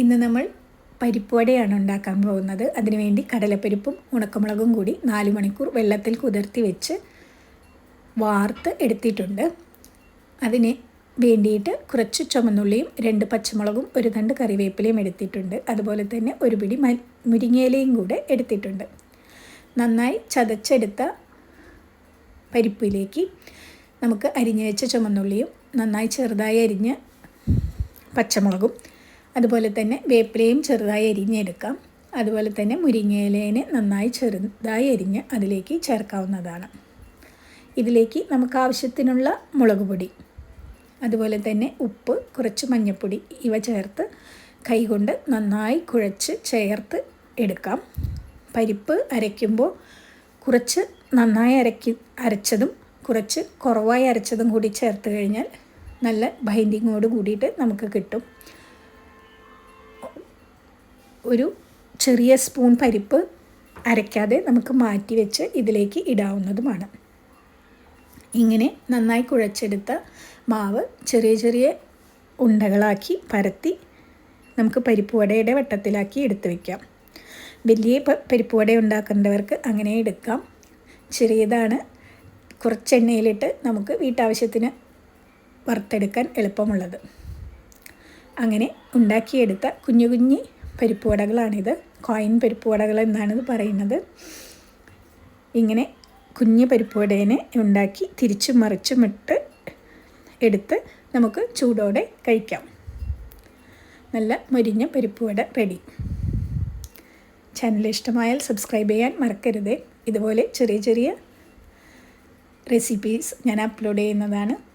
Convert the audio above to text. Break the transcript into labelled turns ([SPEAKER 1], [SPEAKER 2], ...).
[SPEAKER 1] ഇന്ന് നമ്മൾ പരിപ്പുവടയാണ് ഉണ്ടാക്കാൻ പോകുന്നത്. അതിനുവേണ്ടി കടലപ്പരിപ്പും ഉണക്കമുളകും കൂടി നാല് മണിക്കൂർ വെള്ളത്തിൽ കുതിർത്തി വെച്ച് വാർത്ത് എടുത്തിട്ടുണ്ട്. അതിന് വേണ്ടിയിട്ട് കുറച്ച് ചുമന്നുള്ളിയും രണ്ട് പച്ചമുളകും ഒരു തണ്ട് കറിവേപ്പിലയും എടുത്തിട്ടുണ്ട്. അതുപോലെ തന്നെ ഒരു പിടി മുരിങ്ങയിലയും കൂടെ എടുത്തിട്ടുണ്ട്. നന്നായി ചതച്ചെടുത്ത പരിപ്പിലേക്ക് നമുക്ക് അരിഞ്ഞു വെച്ച ചുമന്നുള്ളിയും നന്നായി ചെറുതായി അരിഞ്ഞ പച്ചമുളകും അതുപോലെ തന്നെ വേപ്പിലയും ചെറുതായി അരിഞ്ഞെടുക്കാം അതുപോലെ തന്നെ മുരിങ്ങയിലേനെ നന്നായി ചെറുതായി അരിഞ്ഞ് അതിലേക്ക് ചേർക്കാവുന്നതാണ്. ഇതിലേക്ക് നമുക്ക് ആവശ്യത്തിനുള്ള മുളക് പൊടി അതുപോലെ തന്നെ ഉപ്പ് കുറച്ച് മഞ്ഞൾപ്പൊടി ഇവ ചേർത്ത് കൈകൊണ്ട് നന്നായി കുഴച്ച് ചേർത്ത് എടുക്കാം. പരിപ്പ് അരയ്ക്കുമ്പോൾ കുറച്ച് നന്നായി അരക്കി അരച്ചതും കുറച്ച് കുറവായി അരച്ചതും കൂടി ചേർത്ത് കഴിഞ്ഞാൽ നല്ല ബൈൻഡിങ്ങോട് കൂടിയിട്ട് നമുക്ക് കിട്ടും. ഒരു ചെറിയ സ്പൂൺ പരിപ്പ് അരയ്ക്കാതെ നമുക്ക് മാറ്റി വെച്ച് ഇതിലേക്ക് ഇടാവുന്നതുമാണ്. ഇങ്ങനെ നന്നായി കുഴച്ചെടുത്ത മാവ് ചെറിയ ചെറിയ ഉണ്ടകളാക്കി പരത്തി നമുക്ക് പരിപ്പുവടയുടെ വട്ടത്തിലാക്കി എടുത്തു വയ്ക്കാം വലിയ പരിപ്പുവട ഉണ്ടാക്കേണ്ടവർക്ക് അങ്ങനെ എടുക്കാം. ചെറിയതാണ് കുറച്ച് എണ്ണയിലിട്ട് നമുക്ക് വീട്ടാവശ്യത്തിന് വറുത്തെടുക്കാൻ എളുപ്പമുള്ളത്. അങ്ങനെ ഉണ്ടാക്കിയെടുത്ത കുഞ്ഞു കുഞ്ഞി പരിപ്പ് വടകളാണിത്. കോയിൻ പരിപ്പ് വടകൾ എന്നാണ് ഇത് പറയുന്നത്. ഇങ്ങനെ കുഞ്ഞ് പരിപ്പ് വടേനെ ഉണ്ടാക്കി തിരിച്ചും മറിച്ചും ഇട്ട് എടുത്ത് നമുക്ക് ചൂടോടെ കഴിക്കാം. നല്ല മൊരിഞ്ഞ പരിപ്പ് വട റെഡി. ചാനൽ ഇഷ്ടമായാൽ സബ്സ്ക്രൈബ് ചെയ്യാൻ മറക്കരുത്. ഇതുപോലെ ചെറിയ ചെറിയ റെസിപ്പീസ് ഞാൻ അപ്ലോഡ് ചെയ്യുന്നതാണ്.